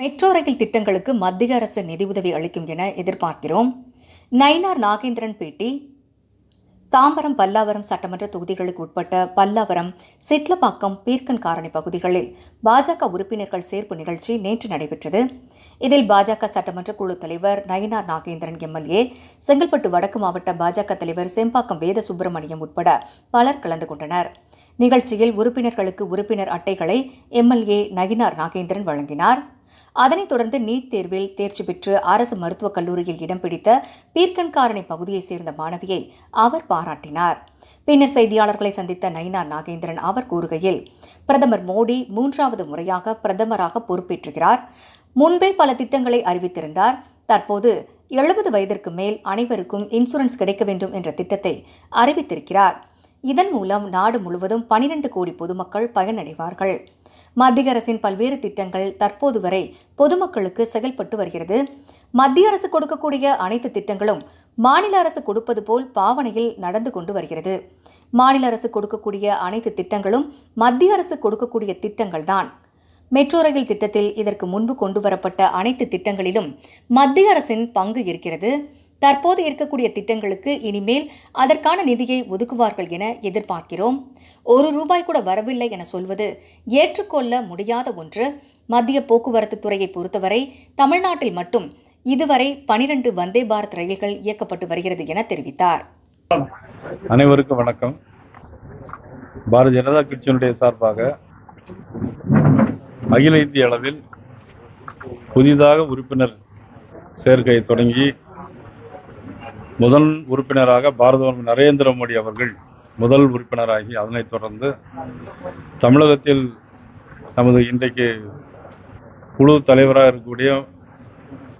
Metro rail திட்டங்களுக்கு மத்திய அரசு நிதியுதவி அளிக்கும் என எதிர்பார்க்கிறோம். நயினார் நாகேந்திரன் பேட்டி தாம்பரம் பல்லாவரம் சட்டமன்ற தொகுதிகளுக்கு உட்பட்ட பல்லாவரம் சிட்லப்பாக்கம் பீர்க்கன் காரணி பகுதிகளில் பாஜக உறுப்பினர்கள் சேர்ப்பு நிகழ்ச்சி நேற்று நடைபெற்றது. இதில் பாஜக சட்டமன்ற குழு தலைவர் நயினார் நாகேந்திரன் எம்எல்ஏ செங்கல்பட்டு வடக்கு மாவட்ட பாஜக தலைவர் செம்பாக்கம் வேத சுப்பிரமணியம் உட்பட பலர் கலந்து கொண்டனர். நிகழ்ச்சியில் உறுப்பினர்களுக்கு உறுப்பினர் அட்டைகளை எம்எல்ஏ நயினார் நாகேந்திரன் வழங்கினார். அதனைத் தொடர்ந்து நீட் தேர்வில் தேர்ச்சி பெற்று அரசு மருத்துவக் கல்லூரியில் இடம் பிடித்த பீர்க்கன்காரணி பகுதியைச் சேர்ந்த மாணவியை அவர் பாராட்டினார். பின்னர் செய்தியாளர்களை சந்தித்த நயினா நாகேந்திரன் அவர் கூறுகையில் பிரதமர் மோடி மூன்றாவது முறையாக பிரதமராக பொறுப்பேற்றுகிறார். முன்பே பல திட்டங்களை அறிவித்திருந்தார். தற்போது எழுபது வயதிற்கு மேல் அனைவருக்கும் இன்சூரன்ஸ் கிடைக்க வேண்டும் என்ற திட்டத்தை அறிவித்திருக்கிறார். இதன் மூலம் நாடு முழுவதும் பனிரெண்டு கோடி பொதுமக்கள் பயனடைவார்கள். மத்திய அரசின் பல்வேறு திட்டங்கள் தற்போது வரை பொதுமக்களுக்கு செயல்பட்டு வருகிறது. மத்திய அரசு கொடுக்கக்கூடிய அனைத்து திட்டங்களும் மாநில அரசு கொடுப்பது போல் பாவனையில் நடந்து கொண்டு வருகிறது. மாநில அரசு கொடுக்கக்கூடிய அனைத்து திட்டங்களும் மத்திய அரசு கொடுக்கக்கூடிய திட்டங்கள்தான் மெட்ரோ ரயில் திட்டத்தில் இதற்கு முன்பு கொண்டு வரப்பட்ட அனைத்து திட்டங்களிலும் மத்திய அரசின் பங்கு இருக்கிறது. தற்போது இருக்கக்கூடிய திட்டங்களுக்கு இனிமேல் அதற்கான நிதியை ஒதுக்குவார்கள் என எதிர்பார்க்கிறோம். ஒரு ரூபாய் கூட வரவில்லை என சொல்வது ஏற்றுக்கொள்ள முடியாத ஒன்று. மத்திய போக்குவரத்து துறையை பொறுத்தவரை தமிழ்நாட்டில் மட்டும் இதுவரை பனிரெண்டு வந்தே பாரத் ரயில்கள் இயக்கப்பட்டு வருகிறது என தெரிவித்தார். அனைவருக்கும் வணக்கம். பாரதிய ஜனதா கட்சியினுடைய சார்பாக அகில இந்திய அளவில் புதிதாக உறுப்பினர் சேர்க்கை தொடங்கி முதல் உறுப்பினராக பாரத நரேந்திர மோடி அவர்கள் முதல் உறுப்பினராகி அதனைத் தொடர்ந்து தமிழகத்தில் நமது இன்றைக்கு குழு தலைவராக இருக்கக்கூடிய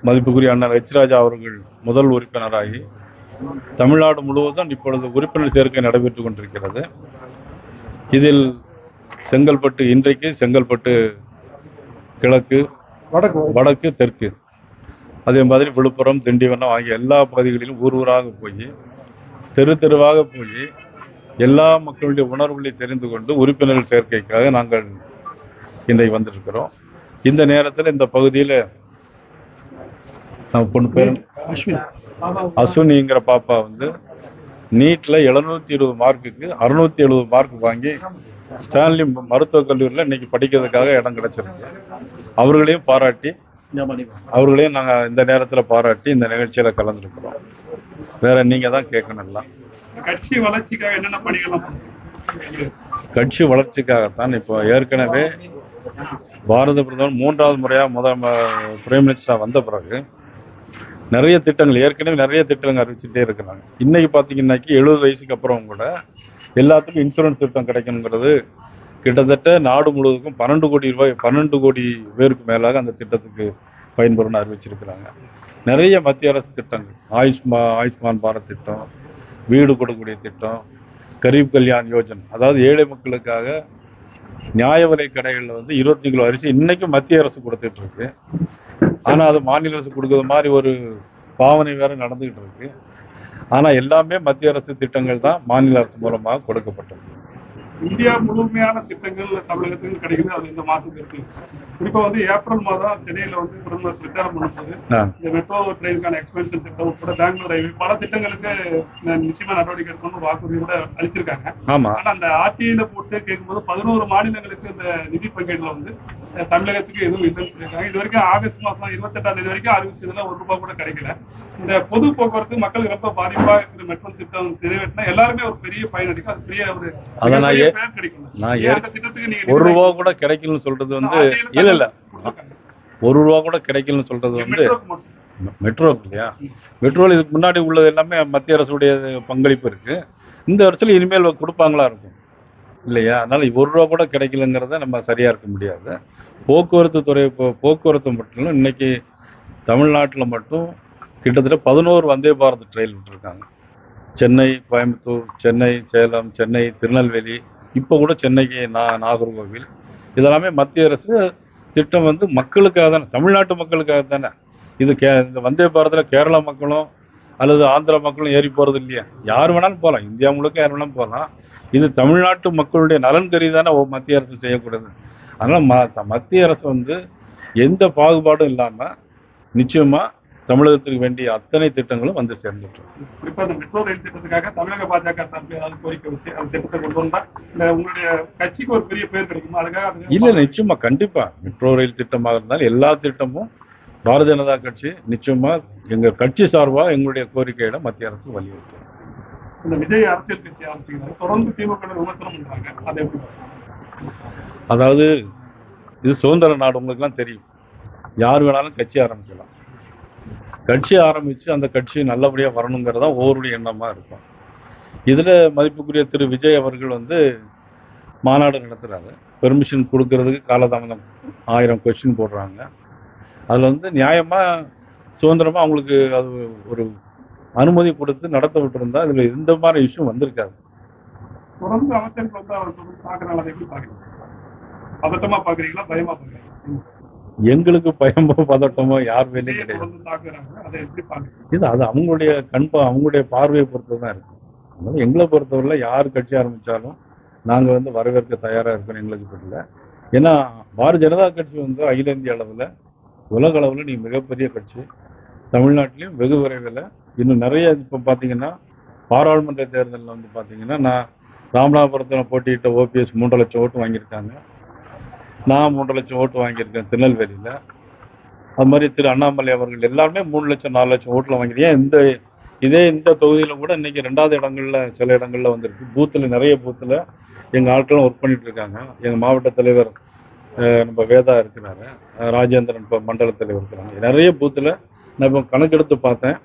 மதிப்புக்குரிய அண்ணன் எச் ராஜா அவர்கள் முதல் உறுப்பினராகி தமிழ்நாடு முழுவதும் இப்பொழுது உறுப்பினர் சேர்க்கை நடைபெற்றுக் கொண்டிருக்கிறது. இதில் செங்கல்பட்டு இன்றைக்கு செங்கல்பட்டு கிழக்கு வடக்கு. வடக்கு தெற்கு. அதே மாதிரி விழுப்புரம் திண்டிவனம் ஆகிய எல்லா பகுதிகளிலும் ஊர் ஊராக போய் தெரு தெருவாக போய் எல்லா மக்களுடைய உணர்வுகளை தெரிந்து கொண்டு உறுப்பினர்கள் சேர்க்கைக்காக நாங்கள் இன்றைக்கு வந்திருக்கிறோம். இந்த நேரத்தில் இந்த பகுதியில் நம்ம பொண்ணு பேர் அஸ்வின். அஸ்வினிங்கிற பாப்பா வந்து நீட்ல எழுநூத்தி இருபது மார்க்குக்கு அறுநூத்தி எழுபது மார்க் வாங்கி ஸ்டான்லி மருத்துவக் கல்லூரியில் இன்னைக்கு படிக்கிறதுக்காக இடம் கிடைச்சிருக்கு. அவர்களையும் பாராட்டி அவர்களையும் நாங்கள் இந்த நேரத்தில் பாராட்டி இந்த நிகழ்ச்சியில் கலந்துருக்கிறோம். வேற நீங்க தான் கேட்கணும் எல்லாம். கட்சி வளர்ச்சிக்காக என்னென்ன பணிகள்லாம்? கட்சி வளர்ச்சிக்காகத்தான் இப்போ ஏற்கனவே பாரத பிரதமர் மூன்றாவது முறையாக முதல் பிரைம் மினிஸ்டராக வந்த பிறகு நிறைய திட்டங்கள் ஏற்கனவே நிறைய திட்டங்கள் அறிவிச்சுட்டே இருக்கிறாங்க. இன்னைக்கு பார்த்தீங்கன்னாக்கி எழுபது வயசுக்கு அப்புறம் கூட எல்லாத்துக்கும் இன்சூரன்ஸ் திட்டம் கிடைக்கணுங்கிறது கிட்டத்தட்ட நாடு முழுவதுக்கும் பன்னெண்டு கோடி ரூபாய் பன்னெண்டு கோடி பேருக்கு மேலாக அந்த திட்டத்துக்கு பயன்பெறும்னு அறிவிச்சிருக்கிறாங்க. நிறைய மத்திய அரசு திட்டங்கள் ஆயுஷ்மா ஆயுஷ்மான் பாரத் திட்டம் வீடு கொடுக்கக்கூடிய திட்டம் கரீப் கல்யாண் யோஜன். அதாவது ஏழை மக்களுக்காக நியாய விலை கடைகளில் வந்து இருபத்தி கிலோ அரிசி இன்னைக்கும் மத்திய அரசு கொடுத்துட்டு இருக்கு ஆனால் அது மாநில அரசு கொடுக்குற மாதிரி ஒரு பாவனை வேற நடந்துகிட்டு இருக்கு ஆனால் எல்லாமே மத்திய அரசு திட்டங்கள் தான் மாநில அரசு மூலமாக கொடுக்கப்பட்டது. இந்தியா முழுமையான திட்டங்கள் தமிழகத்துக்கு கிடைக்குது அது இந்த மாசத்துக்கு இருக்கு. குறிப்பா வந்து ஏப்ரல் மாதம் சென்னையில வந்து பிரதமர் பிரச்சாரம் பண்ணும்போது இந்த மெட்ரோ ட்ரெயினுக்கான எக்ஸ்பென்ஷன் திட்டம் உட்பட பெங்களூர் ரயில்வே பல திட்டங்களுக்கு நிச்சயமா நடவடிக்கை எடுக்கணும்னு வாக்குறுதி கூட அளிச்சிருக்காங்க. ஆனா அந்த ஆர்டிஐல போட்டு கேட்கும்போது பதினோரு மாநிலங்களுக்கு இந்த நிதி பங்கீடுல வந்து தமிழகத்துக்கு எதுவும் இல்லைன்னு சொல்லியிருக்காங்க. இது வரைக்கும் ஆகஸ்ட் மாசம் இருபத்தெட்டாம் தேதி வரைக்கும் அறிவிச்சதுல ஒரு ரூபாய் கூட கிடைக்கல. இந்த பொது போக்குவரத்து மக்களுக்கு ரொம்ப பாதிப்பா இருக்கிற மெட்ரோ திட்டம் நிறைவேற்றினா எல்லாருமே ஒரு பெரிய பயன் அடிக்கும் அது பெரிய ஒரு நான் ஒரு ரூபா கூட கிடைக்கலன்னு சொல்றது வந்து இல்ல இல்ல. ஒரு ரூபா கூட கிடைக்கலன்னு சொல்றது வந்து. மெட்ரோக்கு இல்லையா? மெட்ரோல இதுக்கு முன்னாடி உள்ளது எல்லாமே மத்திய அரசுடைய பங்களிப்பு இருக்கு. இந்த வருஷத்துல இனிமேல் கொடுப்பாங்களா இருக்கும்? இல்லையா? அதனால ஒரு ரூபா கூட கிடைக்கலங்கிறத நம்ம சரியா இருக்க முடியாது. போக்குவரத்து துறை போக்குவரத்து மட்டும் இன்னைக்கு தமிழ்நாட்டில் மட்டும் கிட்டத்தட்ட பதினோரு வந்தே பாரத் ட்ரெயின் விட்டுருக்காங்க. சென்னை கோயம்புத்தூர் சென்னை சேலம் சென்னை திருநெல்வேலி இப்போ கூட சென்னைக்கு நா நாகர்கோவில் இதெல்லாமே மத்திய அரசு திட்டம் வந்து மக்களுக்காக தானே தமிழ்நாட்டு மக்களுக்காக தானே. இது கே இந்த வந்தே பாரதில் கேரளா மக்களும் அல்லது ஆந்திரா மக்களும் ஏறி போகிறது இல்லையா. யார் வேணாலும் போகலாம் இந்தியா முழுக்க யார் வேணாலும் போகலாம் இது தமிழ்நாட்டு மக்களுடைய நலன் கருதி தானே மத்திய அரசு செய்யக்கூடாது அதனால் ம மத்திய அரசு வந்து எந்த பாகுபாடும் இல்லாமல் நிச்சயமாக தமிழகத்துக்கு வேண்டிய அத்தனை திட்டங்களும் வந்து சேர்ந்துட்டோம் குறிப்பா இந்த மெட்ரோ ரயில் திட்டத்துக்காக தமிழக பாஜக ஏதாவது கோரிக்கை வச்சு அந்த திட்டத்தை கொண்டு வந்தா உங்களுடைய கட்சிக்கு ஒரு பெரிய பேர் கிடைக்குமா? அதுக்காக அது இல்லை நிச்சயமா கண்டிப்பா. மெட்ரோ ரயில் திட்டமாக இருந்தாலும் எல்லா திட்டமும் பாரதிய ஜனதா கட்சி நிச்சயமா எங்க கட்சி சார்பா எங்களுடைய கோரிக்கையிட மத்திய அரசு வலியுறுத்தும். இந்த விஜய் அரசியல் கட்சி ஆரம்பிக்கிறாங்க தொடர்ந்து திமுக விமர்சனம் பண்றாங்க. அதை? அதாவது இது சுதந்திர நாடு உங்களுக்குலாம் தெரியும். யார் வேணாலும் கட்சி ஆரம்பிக்கலாம். கட்சி ஆரம்பித்து அந்த கட்சி நல்லபடியாக வரணுங்கிறதா ஒவ்வொருடைய எண்ணமாக இருக்கும். இதில் மதிப்புக்குரிய திரு விஜய் அவர்கள் வந்து மாநாடு நடத்துகிறாரு பெர்மிஷன் கொடுக்கறதுக்கு காலதாமதம் ஆயிரம் கொஸ்டின் போடுறாங்க. அதில் வந்து நியாயமாக சுதந்திரமாக அவங்களுக்கு அது ஒரு அனுமதி கொடுத்து நடத்த விட்டுருந்தா இதில் இந்த மாதிரி இஷ்யூ வந்திருக்காது. தொடர்ந்து அமைச்சர்கள் வந்து அவர் தொடர்ந்து அதை எப்படி பார்க்குறீங்க? பதட்டமாக பார்க்குறீங்களா? பயமாக பார்க்குறீங்களா? எங்களுக்கு பயமோ பதட்டமோ யார் வேலையும் கிடையாது. இது அது அவங்களுடைய கண்பா அவங்களுடைய பார்வையை பொறுத்து தான் இருக்கு. அதனால எங்களை பொறுத்தவரை யார் கட்சி ஆரம்பிச்சாலும் நாங்க வந்து வரவேற்க தயாரா இருக்கோம் எங்களுக்கு தெரியல. ஏன்னா பாரதிய ஜனதா கட்சி வந்து அகில இந்திய அளவுல உலக அளவுல நீ மிகப்பெரிய கட்சி. தமிழ்நாட்டிலையும் வெகு விரைவில். இன்னும் நிறைய இப்போ பார்த்தீங்கன்னா பாராளுமன்ற தேர்தலில் வந்து பார்த்தீங்கன்னா நான் ராமநாதபுரத்தில் போட்டியிட்ட ஓபிஎஸ் மூன்றரை லட்சம் ஓட்டு வாங்கியிருக்காங்க. நான் மூன்று லட்சம் ஓட்டு வாங்கியிருக்கேன் திருநெல்வேலியில். அது மாதிரி திரு அண்ணாமலை அவர்கள் எல்லாருமே மூணு லட்சம் நாலு லட்சம் ஓட்டில் வாங்கியிருக்கேன். இந்த இதே இந்த தொகுதியில் கூட இன்னைக்கு ரெண்டாவது இடங்கள்ல சில இடங்கள்ல வந்திருக்கு. பூத்தில் நிறைய பூத்தில் எங்கள் ஆட்களும் ஒர்க் பண்ணிட்டு இருக்காங்க. எங்கள் மாவட்ட தலைவர் நம்ம வேதா இருக்கிறாரு. ராஜேந்திரன் இப்போ மண்டல தலைவர் இருக்கிறாங்க. நிறைய பூத்தில் நான் இப்போ கணக்கெடுத்து பார்த்தேன்.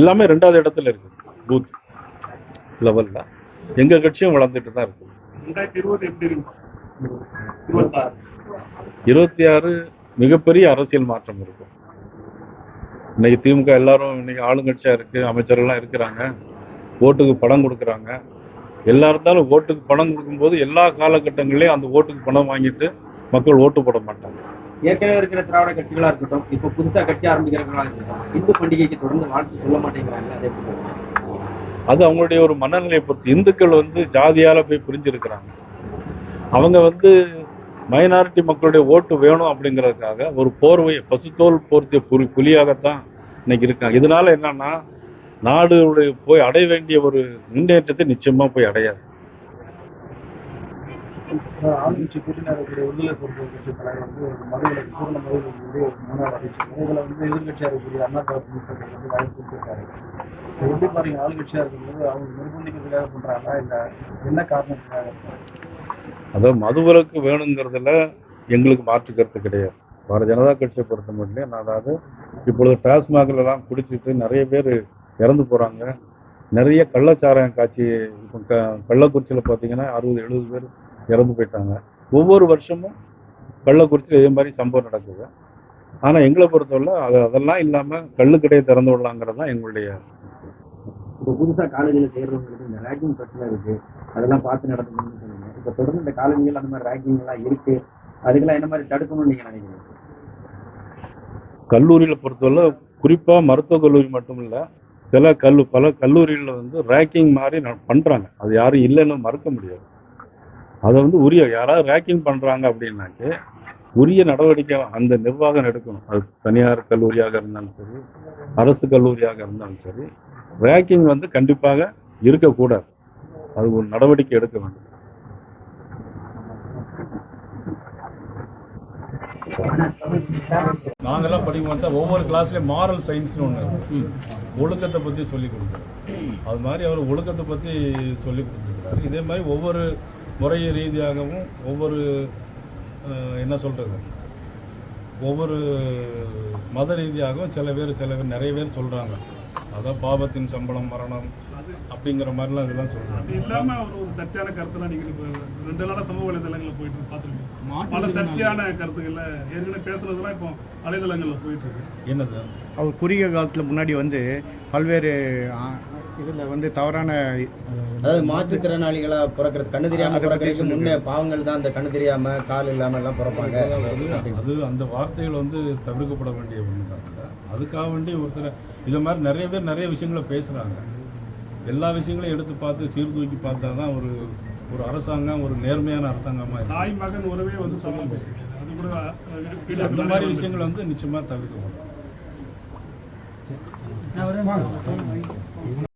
எல்லாமே ரெண்டாவது இடத்துல இருக்கு பூத் லெவலில் எங்கள் கட்சியும் வளர்ந்துட்டு தான் இருக்கு. ரெண்டாயிரத்தி இருபது எப்படி இருக்கும்? இருபத்தாறு. இருபத்தி ஆறு மிகப்பெரிய அரசியல் மாற்றம் இருக்கும். இன்னைக்கு திமுக எல்லாரும் இன்னைக்கு ஆளுங்கட்சியா இருக்கு அமைச்சர்கள்லாம் இருக்கிறாங்க. ஓட்டுக்கு பணம் கொடுக்குறாங்க. எல்லா இருந்தாலும் ஓட்டுக்கு பணம் கொடுக்கும்போது எல்லா காலகட்டங்களையும் அந்த ஓட்டுக்கு பணம் வாங்கிட்டு மக்கள் ஓட்டு போட மாட்டாங்க. ஏற்கனவே இருக்கிற திராவிட கட்சிகளா இருக்கட்டும் இப்ப புதுசா கட்சி ஆரம்பிக்கிறவங்களா இருக்கட்டும் இந்து பண்டிகைக்கு தொடர்ந்து வாழ்த்து சொல்ல மாட்டேங்கிறாங்க அதை அவங்களுடைய ஒரு மனநிலையை பொறுத்து இந்துக்கள் வந்து ஜாதியால போய் பிரிஞ்சிருக்கிறாங்க. அவங்க வந்து மைனாரிட்டி மக்களுடைய ஓட்டு வேணும் அப்படிங்கிறதுக்காக ஒரு போர்வையை பசுத்தோல் போர்த்திய புலி புலியாகத்தான் இன்னைக்கு இருக்காங்க. இதனால என்னன்னா நாடுடைய போய் அடைய வேண்டிய ஒரு முன்னேற்றத்தை நிச்சயமா போய் அடையாது. ஆளுங்கட்சி கூட்டணியாக இருக்கக்கூடிய விடுதலை பொறுப்பு கட்சி தலைவர் வந்து மதுவிலக்கு பூர்ண வந்து முன்னாள் அறிவிச்சாங்க இதில் வந்து எதிர்கட்சியாக இருக்கக்கூடிய அண்ணா திராவிட முன்னேற்ற வந்து வாய்ப்பு கொடுத்துருக்காரு எப்படி பாருங்க ஆளுங்கட்சியாக இருக்கும்போது அவங்க நிர்பந்திக்கிறதுக்காக இல்லை என்ன காரணத்துக்காக? அதாவது மதுவிலக்கு வேணுங்கிறதுல எங்களுக்கு மாற்று கருத்து கிடையாது. பாரதிய ஜனதா கட்சியை பொறுத்த மட்டும் அதாவது இப்பொழுது டாஸ்மாக்லாம் குடிச்சிட்டு நிறைய பேர் இறந்து போறாங்க. நிறைய கள்ளச்சாராயம் காட்சி இப்போ க கள்ளக்குறிச்சியில் பார்த்தீங்கன்னா அறுபது எழுபது பேர் இறந்து போயிட்டாங்க. ஒவ்வொரு வருஷமும் கள்ளக்குறிச்சியில் இதே மாதிரி சம்பவம் நடக்குது. ஆனால் எங்களை பொறுத்தவரை அது அதெல்லாம் இல்லாமல் கள்ளுக்கடையை திறந்து விடலாங்கிறது தான் எங்களுடைய இப்போ புதுசா காலேஜில் சேர்றவங்களுக்கு இந்த ரேக்கிங் பிரச்சனை இருக்கு. அதெல்லாம் பார்த்து நடத்தணும்னு இப்போ தொடர்ந்து இந்த காலனிகள் அந்த மாதிரி ரேங்கிங் எல்லாம் இருக்கு. அதுக்கெல்லாம் என்ன மாதிரி தடுக்கணும்னு நீங்க நினைக்கிறீங்க? கல்லூரியில் பொறுத்தவரை குறிப்பாக மருத்துவக் கல்லூரி மட்டும் இல்லை சில கல்லு பல கல்லூரிகளில் வந்து ரேக்கிங் மாதிரி பண்றாங்க. அது யாரும் இல்லைன்னு மறுக்க முடியாது. அதை வந்து உரிய யாராவது ரேக்கிங் பண்றாங்க அப்படின்னாக்க உரிய நடவடிக்கை அந்த நிர்வாகம் எடுக்கணும். அது தனியார் கல்லூரியாக இருந்தாலும் சரி அரசு கல்லூரியாக இருந்தாலும் சரி ரேக்கிங் வந்து கண்டிப்பாக இருக்கக்கூடாது. அது ஒரு நடவடிக்கை எடுக்க வேண்டும். நாங்கெல்லாம் படிக்கும் பார்த்தா ஒவ்வொரு கிளாஸ்லயும் மாரல் சயின்ஸ்னு ஒன்று ஒழுக்கத்தை பற்றி சொல்லி கொடுக்குறோம் அது மாதிரி அவர் ஒழுக்கத்தை பற்றி சொல்லி கொடுத்துருக்காரு இதே மாதிரி ஒவ்வொரு முறை ரீதியாகவும் ஒவ்வொரு என்ன சொல்கிறது ஒவ்வொரு மத ரீதியாகவும் சில பேர் சில பேர் நிறைய பேர் சொல்கிறாங்க அதான் பாவத்தின் சம்பளம் மரணம் அப்படிங்கிற மாதிரிலாம் இதெல்லாம் அது சொல்கிறாங்க இல்லாம அவர் ஒரு சர்ச்சையான கருத்துலாம் நீங்க ரெண்டு நாளா சமூக வலைதளங்கள்ல போயிட்டு பார்த்துருக்கீங்க. பல சர்ச்சையான கருத்துக்கள்ல ஏற்கனவே பேசுனதெல்லாம் இப்போ வலைதளங்கள்ல போயிட்டு இருக்கு. என்னது? அவர் குறுகிய காலத்தில் முன்னாடி வந்து பல்வேறு இதில் வந்து தவறான அதாவது மாற்றுத்திறனாளிகளா பிறக்கிறது கண்ணு தெரியாம அதை பிறக்கிறதுக்கு. முன்னே பாவங்கள் தான் அந்த கண்ணு தெரியாம கால் இல்லாம எல்லாம் பிறப்பாங்க. அது அந்த வார்த்தைகள் வந்து தவிர்க்கப்பட வேண்டிய ஒன்று தான் அதுக்காக வேண்டி ஒருத்தர் இதை மாதிரி நிறைய பேர் நிறைய விஷயங்களை பேசுகிறாங்க எல்லா விஷயங்களையும் எடுத்து பார்த்து சீர்தூக்கி பார்த்தா தான் ஒரு ஒரு அரசாங்கம் ஒரு நேர்மையான அரசாங்கமாக இருக்கும் தாய் மகன் உறவே வந்து தமிழ் பேசுகிறது அது கூட அந்த மாதிரி விஷயங்கள் வந்து நிச்சயமாக தவிர்க்கப்படும்